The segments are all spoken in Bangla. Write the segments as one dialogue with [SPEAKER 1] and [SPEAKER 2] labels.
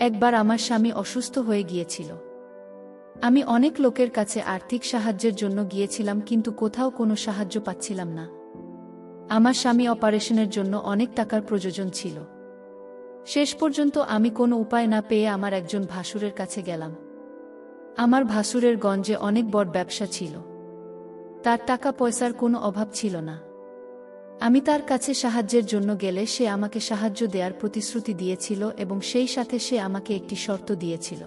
[SPEAKER 1] একবার আমার স্বামী অসুস্থ হয়ে গিয়েছিল। আমি অনেক লোকের কাছে আর্থিক সাহায্যের জন্য গিয়েছিলাম কিন্তু কোথাও কোনো সাহায্য পাচ্ছিলাম না। আমার স্বামী অপারেশনের জন্য অনেক টাকার প্রয়োজন ছিল। শেষ পর্যন্ত আমি কোনো উপায় না পেয়ে আমার একজন ভাসুরের কাছে গেলাম। আমার ভাসুরের গঞ্জে অনেক বড় ব্যবসা ছিল। তার টাকা পয়সার কোনো অভাব ছিল না। আমি তার কাছে সাহায্যের জন্য গেলে সে আমাকে সাহায্য দেওয়ার প্রতিশ্রুতি দিয়েছিল এবং সেই সাথে সে আমাকে একটি শর্ত দিয়েছিল।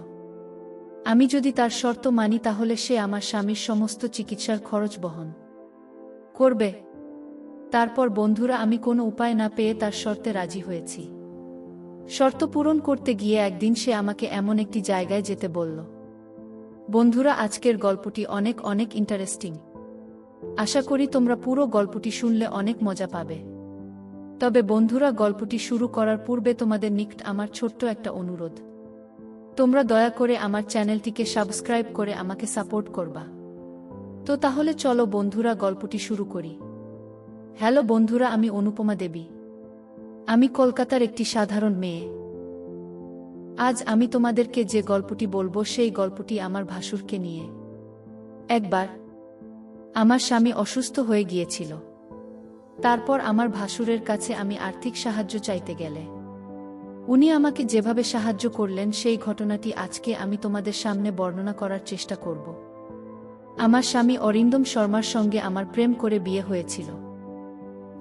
[SPEAKER 1] আমি যদি তার শর্ত মানি তাহলে সে আমার স্বামীর সমস্ত চিকিৎসার খরচ বহন করবে। তারপর, বন্ধুরা, আমি কোনো উপায় না পেয়ে তার শর্তে রাজি হয়েছি। শর্ত পূরণ করতে গিয়ে একদিন সে আমাকে এমন একটি জায়গায় যেতে বলল, বন্ধুরা, আজকের গল্পটি অনেক অনেক ইন্টারেস্টিং আশা করি তোমরা পুরো গল্পটি শুনলে অনেক মজা পাবে। তবে বন্ধুরা, গল্পটি শুরু করার পূর্বে তোমাদের নিকট আমার ছোট্ট একটা অনুরোধ। তোমরা দয়া করে আমার চ্যানেলটিকে সাবস্ক্রাইব করে আমাকে সাপোর্ট করবা। তো তাহলে চলো বন্ধুরা, গল্পটি শুরু করি। হ্যালো বন্ধুরা, আমি অনুপমা দেবী। আমি কলকাতার একটি সাধারণ মেয়ে। আজ আমি তোমাদেরকে যে গল্পটি বলব, সেই গল্পটি আমার ভাসুরকে নিয়ে। একবার আমার স্বামী অসুস্থ হয়ে গিয়েছিল। তারপর আমার ভাসুরের কাছে আমি আর্থিক সাহায্য চাইতে গেলে। উনি আমাকে যেভাবে সাহায্য করলেন, সেই ঘটনাটি আজকে আমি তোমাদের সামনে বর্ণনা করার চেষ্টা করব। আমার স্বামী অরিন্দম শর্মার সঙ্গে আমার প্রেম করে বিয়ে হয়েছিল।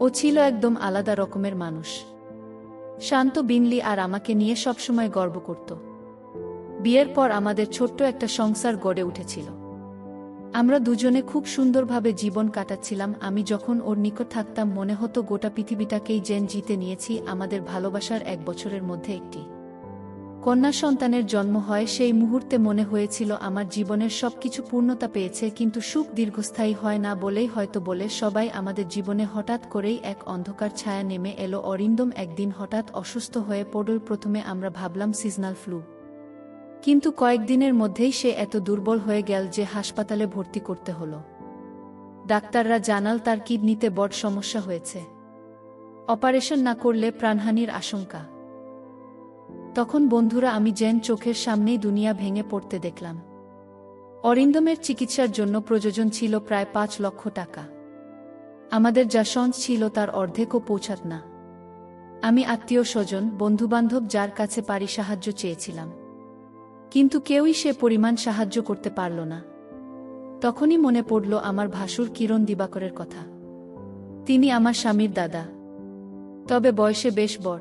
[SPEAKER 1] ও ছিল একদম আলাদা রকমের মানুষ। শান্ত, বিনলি আর আমাকে নিয়ে সবসময় গর্ব করত। বিয়ের পর আমাদের ছোট্ট একটা সংসার গড়ে উঠেছিল। আমরা দুজনে খুব সুন্দরভাবে জীবন কাটাচ্ছিলাম। আমি যখন ওর নিকট থাকতাম, মনে হতো গোটা পৃথিবীটাকেই জেন জিতে নিয়েছি, আমাদের ভালোবাসার এক বছরের মধ্যে একটি কন্যা সন্তানের জন্ম হয়। সেই মুহূর্তে মনে হয়েছিল আমার জীবনের সবকিছু পূর্ণতা পেয়েছে, কিন্তু সুখ দীর্ঘস্থায়ী হয় না বলেই হয়তো বলে সবাই আমাদের জীবনে হঠাৎ করেই এক অন্ধকার ছায়া নেমে এলো। অরিন্দম একদিন হঠাৎ অসুস্থ হয়ে পড়ল। প্রথমে আমরা ভাবলাম সিজনাল ফ্লু। কিন্তু কয়েকদিনের মধ্যেই সে এত দুর্বল হয়ে গেল যে হাসপাতালে ভর্তি করতে হলো। ডাক্তাররা জানাল তার কিডনিতে বড় সমস্যা হয়েছে। অপারেশন না করলে প্রাণহানির আশঙ্কা। তখন বন্ধুরা আমি জেন চোখের সামনেই দুনিয়া ভেঙে পড়তে দেখলাম। অরিন্দমের চিকিৎসার জন্য প্রয়োজন ছিল প্রায় পাঁচ লক্ষ টাকা। আমাদের যা সঞ্চ ছিল তার অর্ধেকও পৌঁছাত না। আমি আত্মীয় স্বজন, বন্ধুবান্ধব যার কাছে পারি সাহায্য চেয়েছিলাম। কিন্তু কেউই সে পরিমাণ সাহায্য করতে পারল না। তখনই মনে পড়ল আমার ভাসুর কিরণ দিবাকরের কথা। তিনি আমার স্বামীর দাদা। তবে বয়সে বেশ বড়।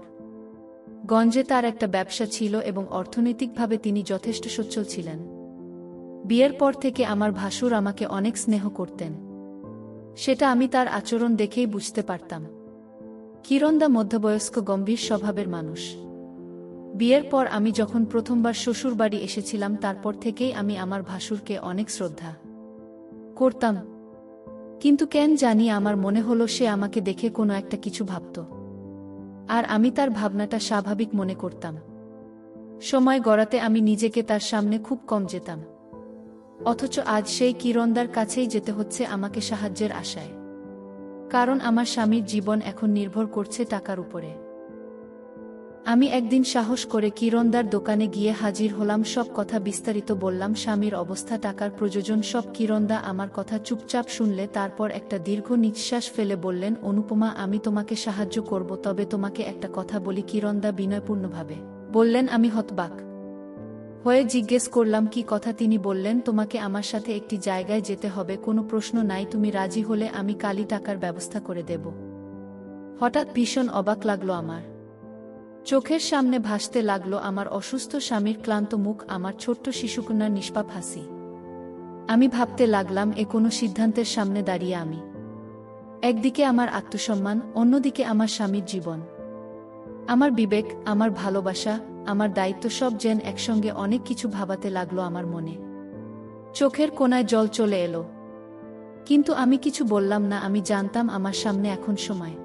[SPEAKER 1] গঞ্জে তার একটা ব্যবসা ছিল এবং অর্থনৈতিকভাবে তিনি যথেষ্ট সচ্ছল ছিলেন। বিয়ের পর থেকে আমার ভাসুর আমাকে অনেক স্নেহ করতেন। সেটা আমি তার আচরণ দেখেই বুঝতে পারতাম। কিরণদা মধ্যবয়স্ক গম্ভীর স্বভাবের মানুষ। বিয়ের পর আমি যখন প্রথমবার শ্বশুর বাড়ি এসেছিলাম, তারপর থেকেই আমি আমার ভাসুরকে অনেক শ্রদ্ধা করতাম। কিন্তু কেন জানি আমার মনে হলো সে আমাকে দেখে কোনো একটা কিছু ভাবত। আর আমি তার ভাবনাটা স্বাভাবিক মনে করতাম। সময় গড়াতে আমি নিজেকে তার সামনে খুব কম যেতাম। অথচ আজ সেই কিরণদার কাছেই যেতে হচ্ছে আমাকে সাহায্যের আশায়। কারণ আমার স্বামীর জীবন এখন নির্ভর করছে টাকার উপরে। আমি একদিন সাহস করে কিরণদার দোকানে গিয়ে হাজির হলাম, সব কথা বিস্তারিত বললাম, স্বামীর অবস্থা, টাকার প্রয়োজন, সব কিরণদা আমার কথা চুপচাপ শুনলে, তারপর একটা দীর্ঘ নিঃশ্বাস ফেলে বললেন, অনুপমা, আমি তোমাকে সাহায্য করব, তবে তোমাকে একটা কথা বলি, কিরণদা বিনয়পূর্ণভাবে। বললেন, আমি হতবাক। হয়ে জিজ্ঞেস করলাম, কি কথা তিনি বললেন, তোমাকে আমার সাথে একটি জায়গায় যেতে হবে, কোনো প্রশ্ন নাই, তুমি রাজি হলে আমি কালি টাকার ব্যবস্থা করে দেব। হঠাৎ ভীষণ অবাক লাগল আমার। চোখের সামনে ভাসতে লাগল আমার অসুস্থ স্বামীর ক্লান্ত মুখ, আমার ছোট্ট শিশুকন্যার নিষ্পাপ হাসি। আমি ভাবতে লাগলাম, এ কোনো সিদ্ধান্তের সামনে দাঁড়িয়ে আমি। একদিকে আমার আত্মসম্মান, অন্যদিকে আমার স্বামীর জীবন। আমার বিবেক, আমার ভালোবাসা, আমার দায়িত্ব সব যেন একসঙ্গে অনেক কিছু ভাবাতে লাগল আমার মনে। চোখের কোনায় জল চলে এলো। কিন্তু আমি কিছু বললাম না, আমি জানতাম আমার সামনে এখন সময়।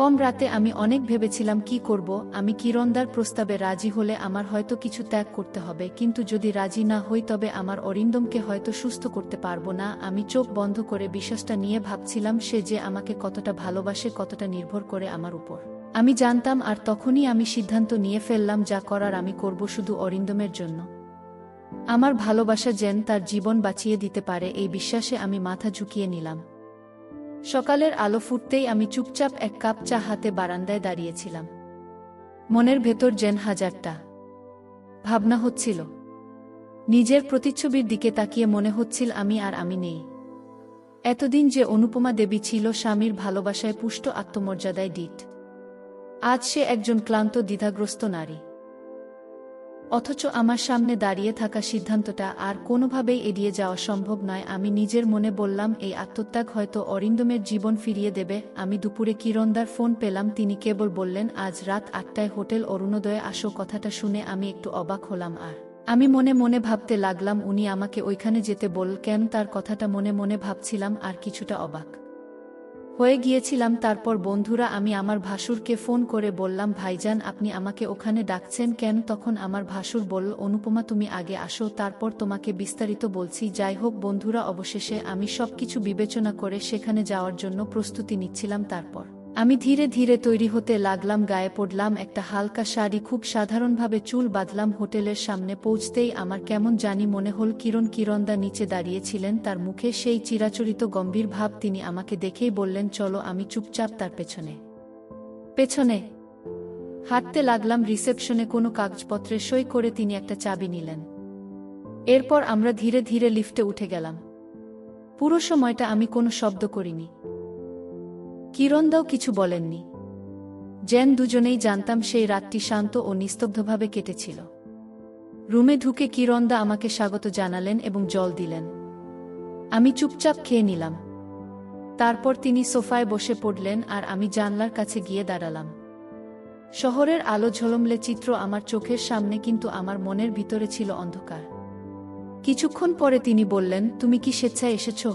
[SPEAKER 1] কম রাতে আমি অনেক ভেবেছিলাম কি করব, আমি কিরণদার প্রস্তাবে রাজি হলে আমার হয়তো কিছু ত্যাগ করতে হবে, কিন্তু যদি রাজি না হই তবে আমার অরিন্দমকে হয়তো সুস্থ করতে পারব না, আমি চোখ বন্ধ করে বিশ্বাসটা নিয়ে ভাবছিলাম সে যে আমাকে কতটা ভালোবাসে, কতটা নির্ভর করে আমার উপর। আমি জানতাম আর তখনই আমি সিদ্ধান্ত নিয়ে ফেললাম যা করার আমি করব শুধু অরিন্দমের জন্য। আমার ভালোবাসা যেন তার জীবন বাঁচিয়ে দিতে পারে, এই বিশ্বাসে আমি মাথা ঝুঁকিয়ে নিলাম। সকালের আলো ফুটতেই আমি চুপচাপ এক কাপ চা হাতে বারান্দায় দাঁড়িয়েছিলাম। মনের ভেতর যেন হাজারটা ভাবনা হচ্ছিল। নিজের প্রতিচ্ছবির দিকে তাকিয়ে মনে হচ্ছিল আমি আর আমি নেই। এতদিন যে অনুপমা দেবী ছিল স্বামীর ভালোবাসায় পুষ্ট আত্মমর্যাদায় ডিট আজ সে একজন ক্লান্ত দ্বিধাগ্রস্ত নারী। অথচ আমার সামনে দাঁড়িয়ে থাকা সিদ্ধান্তটা আর কোনোভাবেই এড়িয়ে যাওয়া সম্ভব নয়। আমি নিজের মনে বললাম, এই আত্মত্যাগ হয়তো অরিন্দমের জীবন ফিরিয়ে দেবে। আমি দুপুরে কিরণদার ফোন পেলাম, তিনি কেবল বললেন, আজ রাত আটটায় হোটেল অরুণোদয়ে আসো। কথাটা শুনে আমি একটু অবাক হলাম আর আমি মনে মনে ভাবতে লাগলাম, উনি আমাকে ওইখানে যেতে বল। কেন তার কথাটা মনে মনে ভাবছিলাম, আর কিছুটা অবাক। হয়ে গিয়েছিলাম, তারপর বন্ধুরা আমি আমার ভাসুরকে ফোন করে বললাম, ভাইজান, আপনি আমাকে ওখানে ডাকছেন কেন? তখন আমার ভাসুর বলল, অনুপমা, তুমি আগে আসো, তারপর তোমাকে বিস্তারিত বলছি। যাই হোক, বন্ধুরা, অবশেষে আমি সব কিছু বিবেচনা করে সেখানে যাওয়ার জন্য প্রস্তুতি নিচ্ছিলাম, তারপর। আমি ধীরে ধীরে তৈরি হতে লাগলাম, গায়ে পড়লাম, একটা হালকা শাড়ি, খুব সাধারণভাবে চুল বাঁধলাম, হোটেলের সামনে পৌঁছতেই আমার কেমন জানি মনে হল কিরণ কিরণদা নিচে দাঁড়িয়েছিলেন, তার মুখে সেই চিরাচরিত গম্ভীর ভাব তিনি আমাকে দেখেই বললেন, চলো আমি চুপচাপ তার পেছনে। পেছনে? হাঁটতে লাগলাম, রিসেপশনে কোনো কাগজপত্রে সই করে তিনি একটা চাবি নিলেন। এরপর আমরা ধীরে ধীরে লিফটে উঠে গেলাম। পুরো সময়টা আমি কোনো শব্দ করিনি। কিরণদাও কিছু বলেননি। যেন দুজনেই জানতাম সেই রাতটি শান্ত ও নিস্তব্ধভাবে কেটেছিল। রুমে ঢুকে কিরণদা আমাকে স্বাগত জানালেন এবং জল দিলেন। আমি চুপচাপ খেয়ে নিলাম। তারপর তিনি সোফায় বসে পড়লেন আর আমি জানলার কাছে গিয়ে দাঁড়ালাম। শহরের আলো ঝলমলে চিত্র আমার চোখের সামনে কিন্তু আমার মনের ভিতরে ছিল অন্ধকার। কিছুক্ষণ পরে তিনি বললেন, তুমি কি স্বেচ্ছায় এসেছ?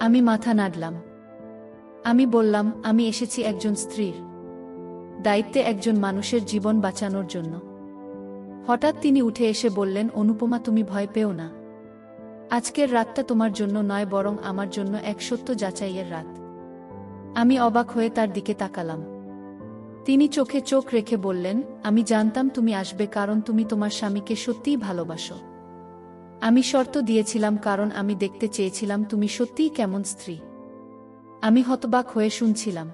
[SPEAKER 1] আমি মাথা নাড়লাম। আমি বললাম, আমি এসেছি একজন স্ত্রীর দায়িত্বে একজন মানুষের জীবন বাঁচানোর জন্য। হঠাৎ তিনি উঠে এসে বললেন, অনুপমা, তুমি ভয় পেও না। আজকের রাতটা তোমার জন্য নয়, বরং আমার জন্য এক সত্য যাচাইয়ের রাত। আমি অবাক হয়ে তার দিকে তাকালাম। তিনি চোখে চোখ রেখে বললেন, আমি জানতাম তুমি আসবে কারণ তুমি তোমার স্বামীকে সত্যিই ভালোবাসো। আমি শর্ত দিয়েছিলাম, কারণ আমি দেখতে চেয়েছিলাম তুমি সত্যিই কেমন স্ত্রী। আমি হতবাক হয়ে শুনছিলাম।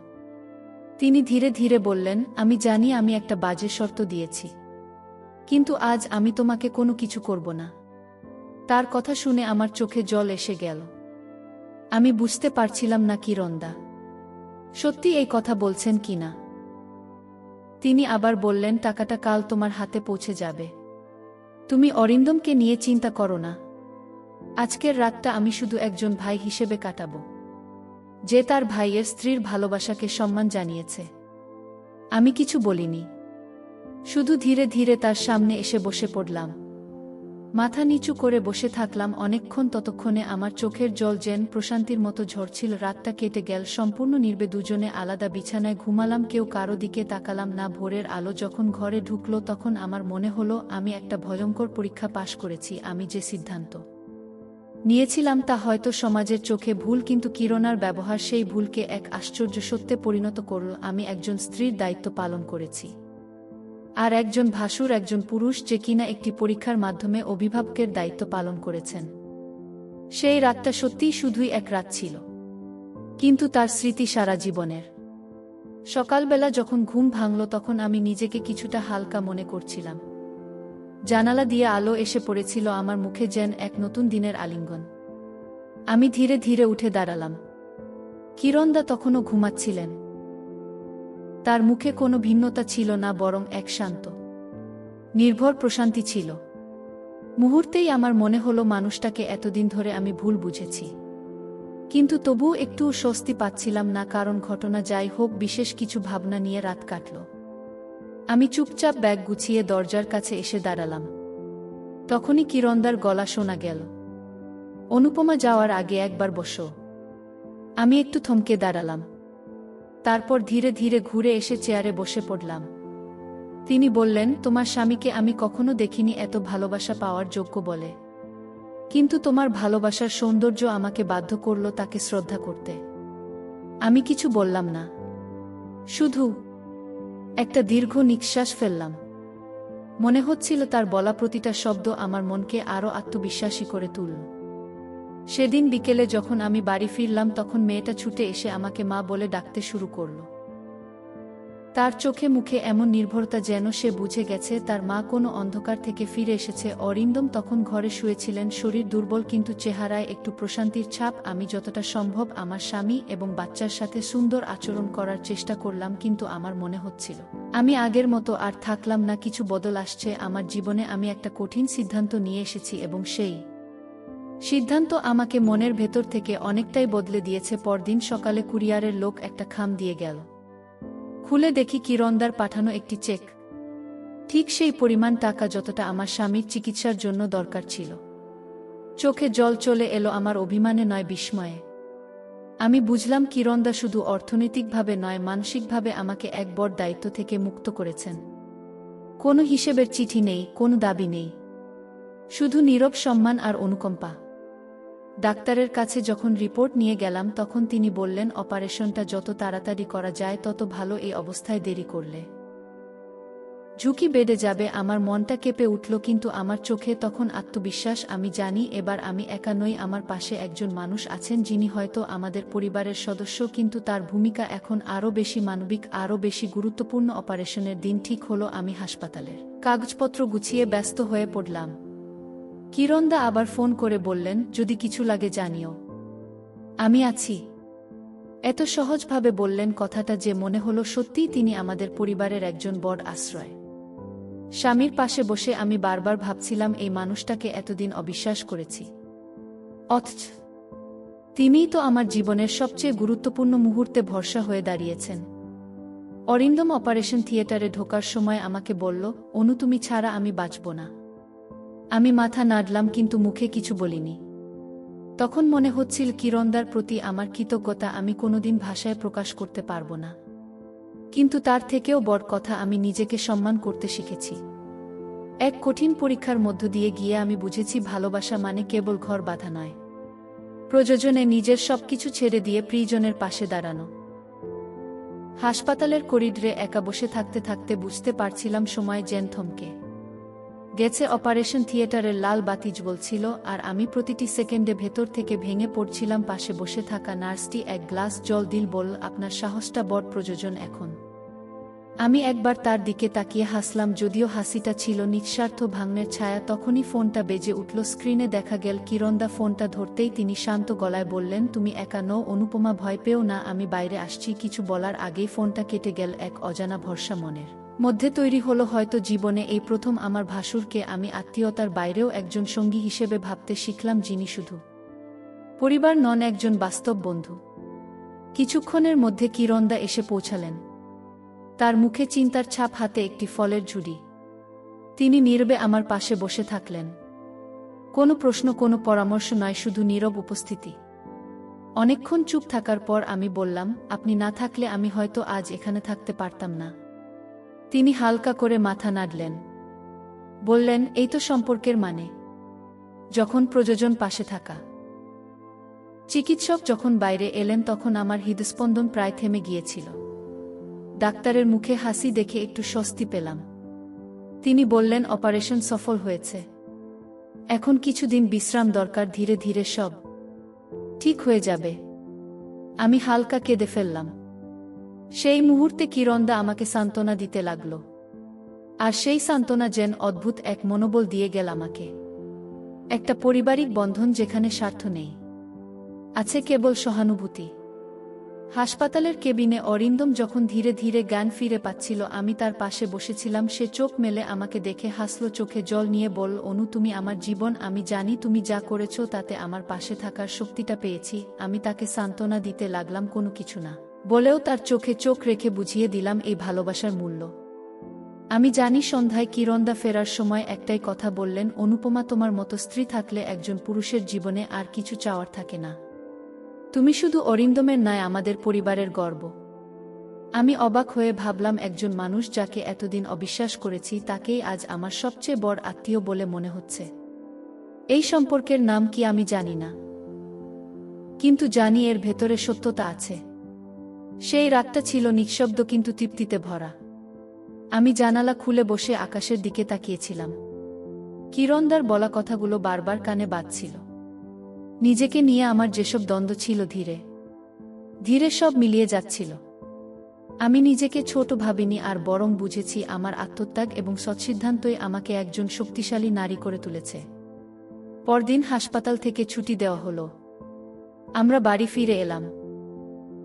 [SPEAKER 1] তিনি ধীরে ধীরে বললেন, আমি জানি আমি একটা বাজে শর্ত দিয়েছি। কিন্তু আজ আমি তোমাকে কোনো কিছু করব না। তার কথা শুনে আমার চোখে জল এসে গেল। আমি বুঝতে পারছিলাম না কিরণদা সত্যি এই কথা বলছেন কি না? তিনি আবার বললেন, টাকাটা কাল তোমার হাতে পৌঁছে যাবে। তুমি অরিন্দমকে নিয়ে চিন্তা করো না। আজকের রাতটা আমি শুধু একজন ভাই হিসেবে কাটাবো। যে তার ভাইয়ের স্ত্রীর ভালোবাসাকে সম্মান জানিয়েছে। আমি কিছু বলিনি। শুধু ধীরে ধীরে তার সামনে এসে বসে পড়লাম। মাথা নিচু করে বসে থাকলাম অনেকক্ষণ ততক্ষণে আমার চোখের জল যেন প্রশান্তির মতো ঝরছিল, রাতটা কেটে গেল, সম্পূর্ণ নির্বে দুজনে আলাদা বিছানায় ঘুমালাম, কেউ কারও দিকে তাকালাম না, ভোরের আলো যখন ঘরে ঢুকলো তখন আমার মনে হলো, আমি একটা ভয়ঙ্কর পরীক্ষা পাশ করেছি, আমি যে সিদ্ধান্ত নিয়েছিলাম তা হয়তো সমাজের চোখে ভুল, কিন্তু কিরণার ব্যবহার সেই ভুলকে এক আশ্চর্য সত্যে পরিণত করল। আমি একজন স্ত্রীর দায়িত্ব পালন করেছি। আর একজন ভাসুর, একজন পুরুষ যে কিনা একটি পরীক্ষার মাধ্যমে অভিভাবকের দায়িত্ব পালন করেছেন। সেই রাতটা সত্যিই শুধুই এক রাত ছিল। কিন্তু তার স্মৃতি সারা জীবনের। সকালবেলা যখন ঘুম ভাঙল, তখন আমি নিজেকে কিছুটা হালকা মনে করছিলাম। জানালা দিয়ে আলো এসে পড়েছিল আমার মুখে যেন এক নতুন দিনের আলিঙ্গন। আমি ধীরে ধীরে উঠে দাঁড়ালাম। কিরণদা তখনও ঘুমাচ্ছিলেন। তার মুখে কোনো ভিন্নতা ছিল না, বরং এক শান্ত। নির্ভর প্রশান্তি ছিল। মুহূর্তেই আমার মনে হলো মানুষটাকে এতদিন ধরে আমি ভুল বুঝেছি। কিন্তু তবুও একটু স্বস্তি পাচ্ছিলাম না, কারণ ঘটনা যাই হোক, বিশেষ কিছু ভাবনা নিয়ে রাত কাটল। আমি চুপচাপ ব্যাগ গুছিয়ে দরজার কাছে এসে দাঁড়ালাম। তখনই কিরণদার গলা শোনা গেল। অনুপমা যাওয়ার আগে একবার বসো। আমি একটু থমকে দাঁড়ালাম। তারপর ধীরে ধীরে ঘুরে এসে চেয়ারে বসে পড়লাম। তিনি বললেন, তোমার স্বামীকে আমি কখনো দেখিনি এত ভালোবাসা পাওয়ার যোগ্য বলে। কিন্তু তোমার ভালোবাসার সৌন্দর্য আমাকে বাধ্য করল তাকে শ্রদ্ধা করতে। আমি কিছু বললাম না। শুধু একটা দীর্ঘ নিঃশ্বাস ফেললাম। মনে হচ্ছিল তার বলা প্রতিটা শব্দ আমার মনকে আরও আত্মবিশ্বাসী করে তুলল। সেদিন বিকেলে যখন আমি বাড়ি ফিরলাম তখন মেয়েটা ছুটে এসে আমাকে মা বলে ডাকতে শুরু করল। তার চোখে মুখে এমন নির্ভরতা যেন সে বুঝে গেছে, তার মা কোনো অন্ধকার থেকে ফিরে এসেছে। অরিন্দম তখন ঘরে শুয়েছিলেন, শরীর দুর্বল কিন্তু চেহারায় একটু প্রশান্তির ছাপ। আমি যতটা সম্ভব আমার স্বামী এবং বাচ্চার সাথে সুন্দর আচরণ করার চেষ্টা করলাম কিন্তু আমার মনে হচ্ছিল, আমি আগের মতো আর থাকলাম না, কিছু বদল আসছে। আমার জীবনে আমি একটা কঠিন সিদ্ধান্ত নিয়ে এসেছি এবং সেই সিদ্ধান্ত আমাকে মনের ভেতর থেকে অনেকটাই বদলে দিয়েছে। পরদিন সকালে কুরিয়ারের লোক একটা খাম দিয়ে গেল। খুলে দেখি কিরণদার পাঠানো একটি চেক। ঠিক সেই পরিমাণ টাকা যতটা আমার স্বামীর চিকিৎসার জন্য দরকার ছিল। চোখে জল চলে এলো আমার অভিমানে নয় বিস্ময়ে। আমি বুঝলাম কিরণদা শুধু অর্থনৈতিকভাবে নয়, মানসিকভাবে আমাকে এক বড় দায়িত্ব থেকে মুক্ত করেছেন। কোনো হিসেবের চিঠি নেই, কোনো দাবি নেই। শুধু নীরব সম্মান আর অনুকম্পা। ডাক্তারের কাছে যখন রিপোর্ট নিয়ে গেলাম, তখন তিনি বললেন, অপারেশনটা যত তাড়াতাড়ি করা যায়, তত ভালো এই অবস্থায় দেরি করলে। ঝুঁকি বেড়ে যাবে, আমার মনটা কেঁপে উঠল, কিন্তু আমার চোখে তখন আত্মবিশ্বাস, আমি জানি, এবার আমি একা নই, আমার পাশে একজন মানুষ আছেন যিনি হয়তো আমাদের পরিবারের সদস্য, কিন্তু তার ভূমিকা এখন আরও বেশি মানবিক, আরও বেশি গুরুত্বপূর্ণ অপারেশনের দিন ঠিক হলো আমি হাসপাতালের কাগজপত্র গুছিয়ে ব্যস্ত হয়ে পড়লাম। কিরণদা আবার ফোন করে বললেন, যদি কিছু লাগে জানিও। আমি আছি। এত সহজভাবে বললেন কথাটা যে মনে হলো সত্যিই তিনি আমাদের পরিবারের একজন বড় আশ্রয়। স্বামীর পাশে বসে আমি বারবার ভাবছিলাম, এই মানুষটাকে এতদিন অবিশ্বাস করেছি। অথচ তিনিই তো আমার জীবনের সবচেয়ে গুরুত্বপূর্ণ মুহূর্তে ভরসা হয়ে দাঁড়িয়েছেন। অরিন্দম অপারেশন থিয়েটারে ঢোকার সময় আমাকে বলল, অনু, তুমি ছাড়া আমি বাঁচব না। আমি মাথা নাড়লাম কিন্তু মুখে কিছু বলিনি। তখন মনে হচ্ছিল কিরণদার প্রতি আমার কৃতজ্ঞতা আমি কোনোদিন ভাষায় প্রকাশ করতে পারব না। কিন্তু তার থেকেও বড় কথা আমি নিজেকে সম্মান করতে শিখেছি। এক কঠিন পরীক্ষার মধ্য দিয়ে গিয়ে আমি বুঝেছি ভালোবাসা মানে কেবল ঘর বাঁধা নয়। প্রযোজনে নিজের সবকিছু ছেড়ে দিয়ে প্রিজনের পাশে দাঁড়ানো। হাসপাতালের করিডরে একা বসে থাকতে থাকতে বুঝতে পারছিলাম সময় জেন থমকে। গেছে অপারেশন থিয়েটারের লাল বাতি জ্বলছিল আর আমি প্রতিটি সেকেন্ডে ভেতর থেকে ভেঙে পড়ছিলাম পাশে বসে থাকা নার্সটি এক গ্লাস জল দিল বল, আপনার সাহসটা বড় প্রযোজন এখন। আমি একবার তার দিকে তাকিয়ে হাসলাম, যদিও হাসিটা ছিল নিঃস্বার্থ ভাঙনের ছায়া, তখনই ফোনটা বেজে উঠল, স্ক্রিনে দেখা গেল কিরণদা ফোনটা ধরতেই তিনি শান্ত গলায় বললেন, তুমি একা নও, অনুপমা ভয় পেও না, আমি বাইরে আসছি। কিছু বলার আগেই ফোনটা কেটে গেল এক অজানা ভরসা মনের। মধ্যে তৈরি হলো হয়তো জীবনে এই প্রথম আমার ভাসুরকে আমি আত্মীয়তার বাইরেও একজন সঙ্গী হিসেবে ভাবতে শিখলাম যিনি শুধু পরিবার নন একজন বাস্তব বন্ধু। কিছুক্ষণের মধ্যে কিরণদা এসে পৌঁছালেন। তার মুখে চিন্তার ছাপ হাতে একটি ফলের ঝুড়ি। তিনি নীরবে আমার পাশে বসে থাকলেন। কোনো প্রশ্ন, কোনো পরামর্শ নয়, শুধু নীরব উপস্থিতি। অনেকক্ষণ চুপ থাকার পর আমি বললাম, আপনি না থাকলে আমি হয়তো আজ এখানে থাকতে পারতাম না। তিনি হালকা করে মাথা নাড়লেন। বললেন, এই তো সম্পর্কের মানে। যখন প্রযোজন পাশে থাকা। চিকিৎসক যখন বাইরে এলেন, তখন আমার হৃদস্পন্দন প্রায় থেমে গিয়েছিল। ডাক্তারের মুখে হাসি দেখে একটু স্বস্তি পেলাম। তিনি বললেন, অপারেশন সফল হয়েছে। এখন কিছুদিন বিশ্রাম দরকার, ধীরে ধীরে সব ঠিক হয়ে যাবে। আমি হালকা কেঁদে ফেললাম। সেই মুহূর্তে কিরণদা আমাকে সান্ত্বনা দিতে লাগল। আর সেই সান্ত্বনা যেন অদ্ভুত এক মনোবল দিয়ে গেল আমাকে। একটা পারিবারিক বন্ধন যেখানে স্বার্থ নেই। আছে কেবল সহানুভূতি। হাসপাতালের কেবিনে অরিন্দম যখন ধীরে ধীরে জ্ঞান ফিরে পাচ্ছিল, আমি তার পাশে বসেছিলাম, সে চোখ মেলে আমাকে দেখে হাসল, চোখে জল নিয়ে বল অনু, তুমি আমার জীবন, আমি জানি তুমি যা করেছ তাতে আমার পাশে থাকার শক্তিটা পেয়েছি, আমি তাকে সান্ত্বনা দিতে লাগলাম, কোনো কিছু না। বলেও তার চোখে চোখ রেখে বুঝিয়ে দিলাম এই ভালোবাসার মূল্য। আমি জানি সন্ধ্যায় কিরণদা ফেরার সময় একটাই কথা বললেন, অনুপমা, তোমার মতো স্ত্রী থাকলে একজন পুরুষের জীবনে আর কিছু চাওয়ার থাকে না। তুমি শুধু অরিন্দমের নয় আমাদের পরিবারের গর্ব। আমি অবাক হয়ে ভাবলাম, একজন মানুষ যাকে এতদিন অবিশ্বাস করেছি, তাকেই আজ আমার সবচেয়ে বড় আত্মীয় বলে মনে হচ্ছে। এই সম্পর্কের নাম কি আমি জানি না। কিন্তু জানি এর ভেতরে সত্যতা আছে। সেই রাতটা ছিল নিঃশব্দ কিন্তু তৃপ্তিতে ভরা। আমি জানালা খুলে বসে আকাশের দিকে তাকিয়েছিলাম। কিরণদার বলা কথাগুলো বারবার কানে বাজছিল। নিজেকে নিয়ে আমার যেসব দ্বন্দ্ব ছিল ধীরে ধীরে সব মিলিয়ে যাচ্ছিল। আমি নিজেকে ছোট ভাবিনি আর বরং বুঝেছি আমার আত্মত্যাগ এবং সৎসিদ্ধান্তই আমাকে একজন শক্তিশালী নারী করে তুলেছে। পরদিন হাসপাতাল থেকে ছুটি দেওয়া হলো। আমরা বাড়ি ফিরে এলাম।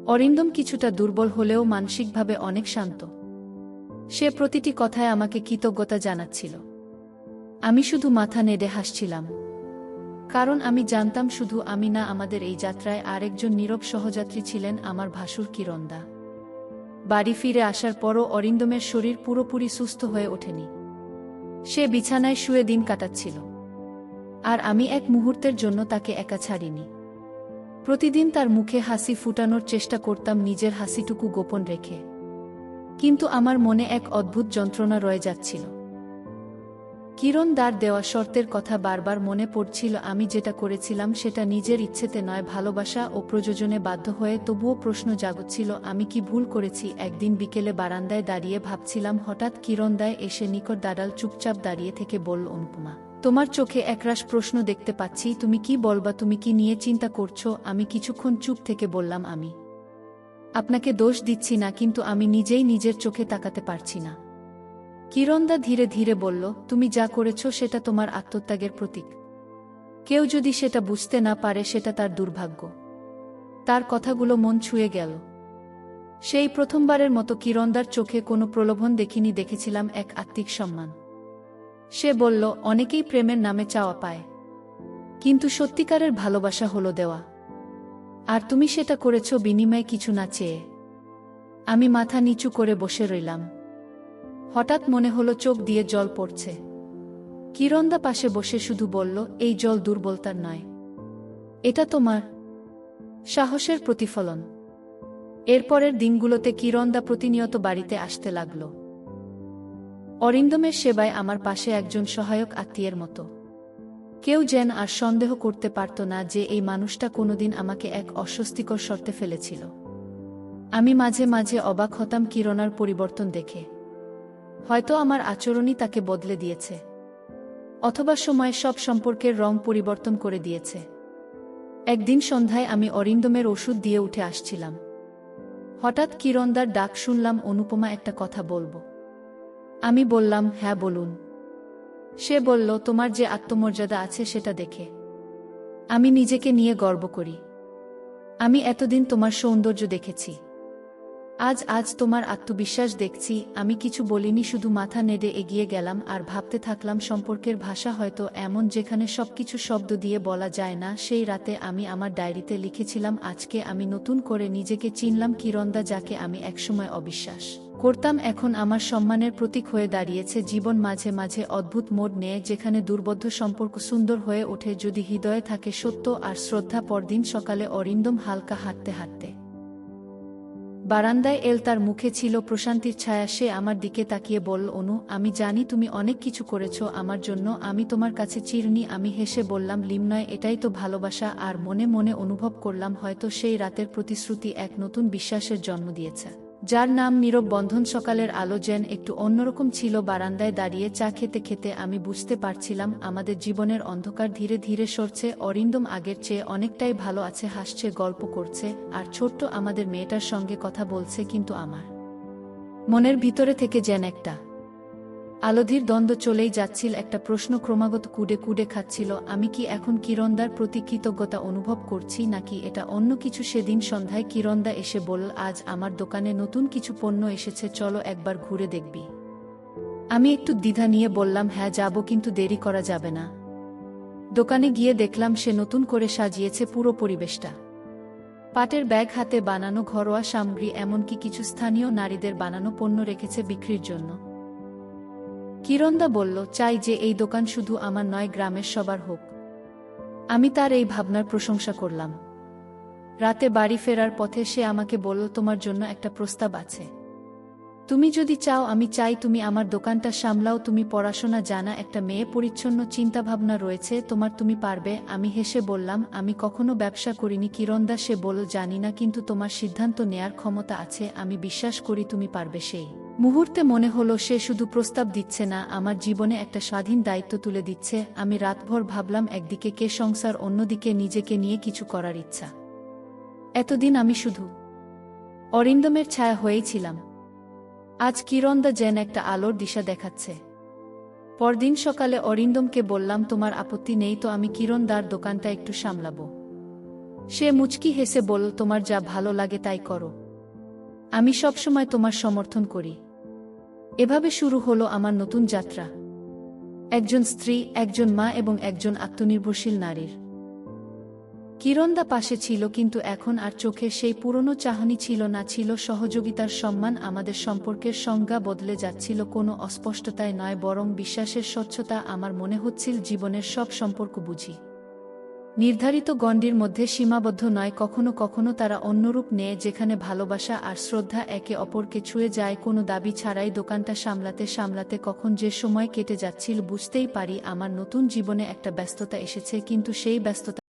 [SPEAKER 1] অরিন্দম কিছুটা দুর্বল হলেও মানসিকভাবে অনেক শান্ত। সে প্রতিটি কথায় আমাকে কৃতজ্ঞতা জানাচ্ছিল। আমি শুধু মাথা নেড়ে হাসছিলাম। কারণ আমি জানতাম শুধু আমি না আমাদের এই যাত্রায় আরেকজন নীরব সহযাত্রী ছিলেন আমার ভাসুর কিরণদা। বাড়ি ফিরে আসার পরও অরিন্দমের শরীর পুরোপুরি সুস্থ হয়ে ওঠেনি। সে বিছানায় শুয়ে দিন কাটাচ্ছিল। আর আমি এক মুহূর্তের জন্য তাকে একা ছাড়িনি। প্রতিদিন তার মুখে হাসি ফুটানোর চেষ্টা করতাম নিজের হাসিটুকু গোপন রেখে। কিন্তু আমার মনে এক অদ্ভুত যন্ত্রণা রয়ে যাচ্ছিল। কিরণ দার দেওয়া শর্তের কথা বারবার মনে পড়ছিল, আমি যেটা করেছিলাম সেটা নিজের ইচ্ছেতে নয়, ভালোবাসা ও প্রযোজনে বাধ্য হয়ে তবুও প্রশ্ন জাগচ্ছিল আমি কি ভুল করেছি? একদিন বিকেলে বারান্দায় দাঁড়িয়ে ভাবছিলাম, হঠাৎ কিরণ দায় এসে নিকট দাঁড়াল, চুপচাপ দাঁড়িয়ে থেকে বলল, অনুপমা। তোমার চোখে একরাশ প্রশ্ন দেখতে পাচ্ছি, তুমি কি বলবা, তুমি কি নিয়ে চিন্তা করছ? আমি কিছুক্ষণ চুপ থেকে বললাম, আমি আপনাকে দোষ দিচ্ছি না, কিন্তু আমি নিজেই নিজের চোখে তাকাতে পারছি না। কিরণদা ধীরে ধীরে বলল, তুমি যা করেছ সেটা তোমার আত্মত্যাগের প্রতীক। কেউ যদি সেটা বুঝতে না পারে, সেটা তার দুর্ভাগ্য। তার কথাগুলো মন ছুঁয়ে গেল। সেই প্রথমবারের মতো কিরণদার চোখে কোনো প্রলোভন দেখিনি, দেখেছিলাম এক আত্মিক সম্মান। সে বলল, অনেকেই প্রেমের নামে চাওয়া পায়। কিন্তু সত্যিকারের ভালোবাসা হলো দেওয়া। আর তুমি সেটা করেছ বিনিময়ে কিছু না চেয়ে। আমি মাথা নিচু করে বসে রইলাম। হঠাৎ মনে হলো চোখ দিয়ে জল পড়ছে। কিরণদা পাশে বসে শুধু বলল, এই জল দুর্বলতার নয়। এটা তোমার সাহসের প্রতিফলন। এরপরের দিনগুলোতে কিরণদা প্রতিনিয়ত বাড়িতে আসতে লাগল। অরিন্দমের সেবায় আমার পাশে একজন সহায়ক আত্মীয়ের মতো। কেউ যেন আর সন্দেহ করতে পারত না যে এই মানুষটা কোনোদিন আমাকে এক অস্বস্তিকর শর্তে ফেলেছিল। আমি মাঝে মাঝে অবাক হতাম কিরণার পরিবর্তন দেখে। হয়তো আমার আচরণই তাকে বদলে দিয়েছে। অথবা সময় সব সম্পর্কের রং পরিবর্তন করে দিয়েছে। একদিন সন্ধ্যায় আমি অরিন্দমের ওষুধ দিয়ে উঠে আসছিলাম। হঠাৎ কিরণদার ডাক শুনলাম অনুপমা একটা কথা বলব। আমি বললাম হ্যাঁ বলুন। সে বলল, তোমার যে আত্মমর্যাদা আছে সেটা দেখে। আমি নিজেকে নিয়ে গর্ব করি। আমি এতদিন তোমার সৌন্দর্য দেখেছি। আজ আজ তোমার আত্মবিশ্বাস দেখছি, আমি কিছু বলিনি, শুধু মাথা নেড়ে এগিয়ে গেলাম আর ভাবতে থাকলাম সম্পর্কের ভাষা হয়তো এমন যেখানে সবকিছু শব্দ দিয়ে বলা যায় না, সেই রাতে আমি আমার ডায়েরিতে লিখেছিলাম, আজকে আমি নতুন করে নিজেকে চিনলাম কিরন্দা যাকে আমি একসময় অবিশ্বাস করতাম, এখন আমার সম্মানের প্রতীক হয়ে দাঁড়িয়েছে, জীবন মাঝে মাঝে অদ্ভুত মোড় নেয়, যেখানে দুর্বোধ্য সম্পর্ক সুন্দর হয়ে ওঠে, যদি হৃদয়ে থাকে সত্য আর শ্রদ্ধা পরদিন সকালে অরিন্দম হালকা হাঁটতে হাঁটতে। বারান্দায় এল তার মুখে ছিল প্রশান্তির ছায়া। সে আমার দিকে তাকিয়ে বলল, অনু, আমি জানি তুমি অনেক কিছু করেছ, আমার জন্য আমি তোমার কাছে চিরনি। আমি হেসে বললাম, লিমনয়, এটাই তো ভালোবাসা। আর মনে মনে অনুভব করলাম, হয়তো সেই রাতের প্রতিশ্রুতি এক নতুন বিশ্বাসের জন্ম দিয়েছে। যার নাম নীরব বন্ধন সকালের আলো যেন একটু অন্যরকম ছিল, বারান্দায় দাঁড়িয়ে চা খেতে খেতে আমি বুঝতে পারছিলাম আমাদের জীবনের অন্ধকার ধীরে ধীরে সরছে, অরিন্দম আগের চেয়ে অনেকটাই ভালো আছে, হাসছে, গল্প করছে, আর ছোট্ট আমাদের মেয়েটার সঙ্গে কথা বলছে কিন্তু আমার মনের ভিতরে থেকে যেন একটা আলোধীর দ্বন্দ্ব চলেই যাচ্ছিল, একটা প্রশ্ন ক্রমাগত কুডে কুডে খাচ্ছিল, আমি কি এখন কিরণদার প্রতি কৃতজ্ঞতা অনুভব করছি নাকি এটা অন্য কিছু? সেদিন সন্ধ্যায় কিরণদা এসে বলল, আজ আমার দোকানে নতুন কিছু পণ্য এসেছে, চলো একবার ঘুরে দেখবি। আমি একটু দ্বিধা নিয়ে বললাম হ্যাঁ যাব, কিন্তু দেরি করা যাবে না। দোকানে গিয়ে দেখলাম সে নতুন করে সাজিয়েছে পুরো পরিবেশটা। পাটের ব্যাগ, হাতে বানানো ঘরোয়া সামগ্রী, এমনকি কিছু স্থানীয় নারীদের বানানো পণ্য রেখেছে বিক্রির জন্য। কিরণদা বলল, চাই যে এই দোকান শুধু আমার নয়, গ্রামের সবার হোক। আমি তার এই ভাবনার প্রশংসা করলাম। রাতে বাড়ি ফেরার পথে সে আমাকে বলল, তোমার জন্য একটা প্রস্তাব আছে। তুমি যদি চাও, আমি চাই তুমি আমার দোকানটা সামলাও। তুমি পড়াশোনা জানা, একটা মেয়ে পরিচ্ছন্ন চিন্তাভাবনা রয়েছে, তোমার তুমি পারবে। আমি হেসে বললাম, আমি কখনো ব্যবসা করিনি। কিরণদা সে বলল, জানি না, কিন্তু তোমার সিদ্ধান্ত নেয়ার ক্ষমতা আছে, আমি বিশ্বাস করি তুমি পারবে সেই। মুহূর্তে মনে হলো সে শুধু প্রস্তাব দিচ্ছে না, আমার জীবনে একটা স্বাধীন দায়িত্ব তুলে দিচ্ছে, আমি রাতভর ভাবলাম একদিকে কে সংসার, অন্যদিকে নিজেকে নিয়ে কিছু করার ইচ্ছা। এতদিন আমি শুধু অরিন্দমের ছায়া হয়েই ছিলাম। আজ কিরণদা যেন একটা আলোর দিশা দেখাচ্ছে। পরদিন সকালে অরিন্দমকে বললাম, তোমার আপত্তি নেই তো আমি কিরণদার দোকানটা একটু সামলাবো। সে মুচকি হেসে বলল, তোমার যা ভালো লাগে তাই করো। আমি সবসময় তোমার সমর্থন করি। এভাবে শুরু হলো আমার নতুন যাত্রা। একজন স্ত্রী, একজন মা এবং একজন আত্মনির্ভরশীল নারীর। কিরণদা পাশে ছিল কিন্তু এখন আর চোখে সেই পুরনো চাহনি ছিল না, ছিল সহযোগিতার সম্মান, আমাদের সম্পর্কের সংজ্ঞা বদলে যাচ্ছিল, কোনো অস্পষ্টতায় নয়, বরং বিশ্বাসের স্বচ্ছতা, আমার মনে হচ্ছিল জীবনের সব সম্পর্ক বুঝি। নির্ধারিত গণ্ডির মধ্যে সীমাবদ্ধ নয়, কখনো কখনো তারা অন্যরূপ নেয়, যেখানে ভালোবাসা আর শ্রদ্ধা একে অপরকে ছুঁয়ে যায়, কোনো দাবি ছাড়াই দোকানটা সামলাতে সামলাতে কখন যে সময় কেটে যাচ্ছিল বুঝতেই পারি, আমার নতুন জীবনে একটা ব্যস্ততা এসেছে, কিন্তু সেই ব্যস্ততা